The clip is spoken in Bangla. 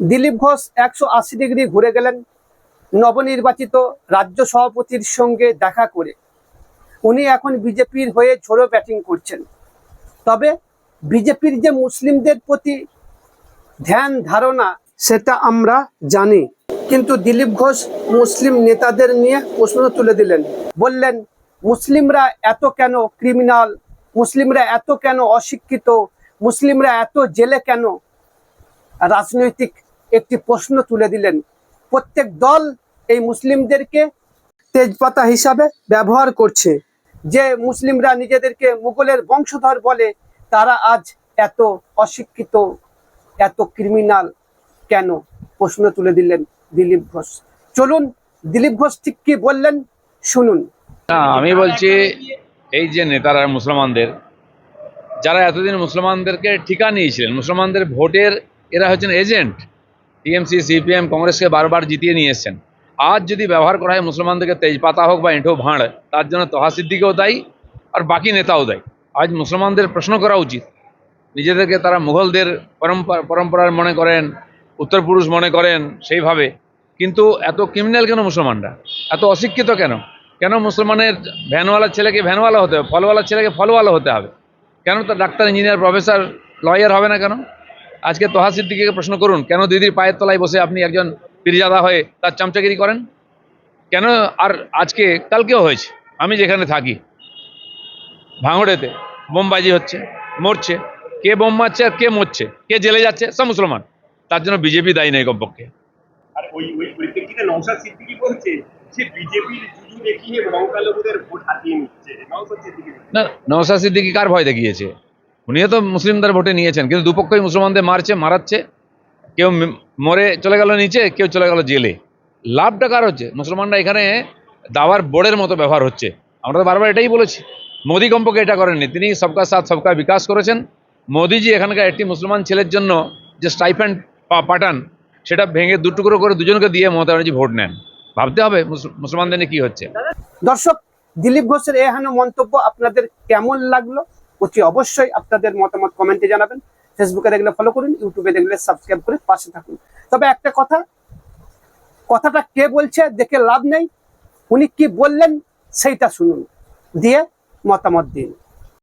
দিলীপ ঘোষ একশো আশি ডিগ্রি ঘুরে গেলেন নবনির্বাচিত রাজ্য সভাপতির সঙ্গে দেখা করে। উনি এখন বিজেপির হয়ে ঝোড়ো ব্যাটিং করছেন। তবে বিজেপির যে মুসলিমদের প্রতি ধ্যান ধারণা, সেটা আমরা জানি। কিন্তু দিলীপ ঘোষ মুসলিম নেতাদের নিয়ে প্রশ্ন তুলে দিলেন। বললেন, মুসলিমরা এত কেন ক্রিমিনাল? মুসলিমরা এত কেন অশিক্ষিত? মুসলিমরা এত জেলে কেন? রাজনৈতিক একটি প্রশ্ন তুলে দিলেন। প্রত্যেক দল এই মুসলিমদেরকে তেজপাতা হিসাবে ব্যবহার করছে। যে মুসলিমরা নিজেদেরকে মুঘলের বংশধর বলে, তারা আজ এত অশিক্ষিত, এত ক্রিমিনাল কেন? প্রশ্ন তুলে দিলেন দিলীপ ঘোষ। চলুন দিলীপ ঘোষ ঠিক কি বললেন শুনুন। আমি বলছি, এই যে নেতারা মুসলমানদের, যারা এতদিন মুসলমানদেরকে ঠিকা নিয়েছিলেন, মুসলমানদের ভোটের, এরা হচ্ছেন এজেন্ট। টিএমসি, সিপিএম, কংগ্রেসকে বারবার জিতিয়ে নিয়ে এসছেন। আজ যদি ব্যবহার করা হয় মুসলমানদেরকে তেজপাতা হোক বা এঁঠো ভাঁড়, তার জন্য তহা সিদ্দিকেও দায়ী আর বাকি নেতাও দায়ী। আজ মুসলমানদের প্রশ্ন করা উচিত। নিজেদেরকে তারা মুঘলদের পরম্পরা, পরম্পরার মনে করেন উত্তর পুরুষ মনে করেন সেইভাবে। কিন্তু এত ক্রিমিনাল কেন মুসলমানরা? এত অশিক্ষিত কেন? কেন মুসলমানের ভ্যানওয়ালার ছেলেকে ভ্যানওয়ালা হতে হবে ফলওয়ালার ছেলেকে ফলওয়ালা হতে হবে? কেন তার ডাক্তার, ইঞ্জিনিয়ার, প্রফেসর লয়ার হবে না কেন? আজকে তোহা সিদ্দিকিকে প্রশ্ন করুন কেন দিদির পায়ের তলায় বসে আপনি একজন পীরজাদা হয়ে তার চামচাগিরি করেন? কেন আর আজকে কালকেও হয়েছে আমি যেখানে থাকি ভাঙড়েতে বোমবাজি হচ্ছে মরছে কে বোম মারছে আর কে মরছে কে জেলে যাচ্ছে সব মুসলমান। তার জন্য বিজেপি দায়ী নেই কমপক্ষে। আর ওই ওই পরিপ্রেক্ষিতে নওশাদ সিদ্দিকি বলছে যে বিজেপির জুজু দেখিয়ে সংখ্যালঘুদের ভোট হাতিয়ে নিচ্ছে। নওশাদ সিদ্দিকি না নওশাদ সিদ্দিকি কার ভয় দেখিয়েছে? উনিও তো মুসলিমদের ভোটে নিয়েছেন, কিন্তু দুপক্ষই মুসলমানদের মারছে, মারাচ্ছে। কেউ মরে চলে গেল নিচে, কেউ চলে গেল জেলে। লাভটা কার হচ্ছে? মুসলমানরা এখানে দাওয়ার বোর্ডের মতো ব্যবহার হচ্ছে। আমরা তো বারবার এটাই বলেছি। মোদি কম্পকে এটা করেননি। তিনি সবকা সাথ, সবকা বিকাশ করেছেন। মোদিজি এখানকার একটি মুসলমান ছেলের জন্য যে স্টাইফ্যান্ড পাঠান, সেটা ভেঙে দুটুকরো করে দুজনকে দিয়ে মমতা ব্যানার্জি ভোট নেন। ভাবতে হবে মুসলমানদের কি হচ্ছে। দর্শক, দিলীপ ঘোষের এহেন মন্তব্য আপনাদের কেমন লাগল? অতি অবশ্যই আপনাদের মতামত কমেন্টে জানাবেন। ফেসবুকে দেখলে ফলো করুন ইউটিউবে দেখলে সাবস্ক্রাইব করে পাশে থাকুন। তবে একটা কথা, কথাটা কে বলছে দেখে লাভ নেই, উনি কি বললেন সেইটা শুনুন, দিয়ে মতামত দিন।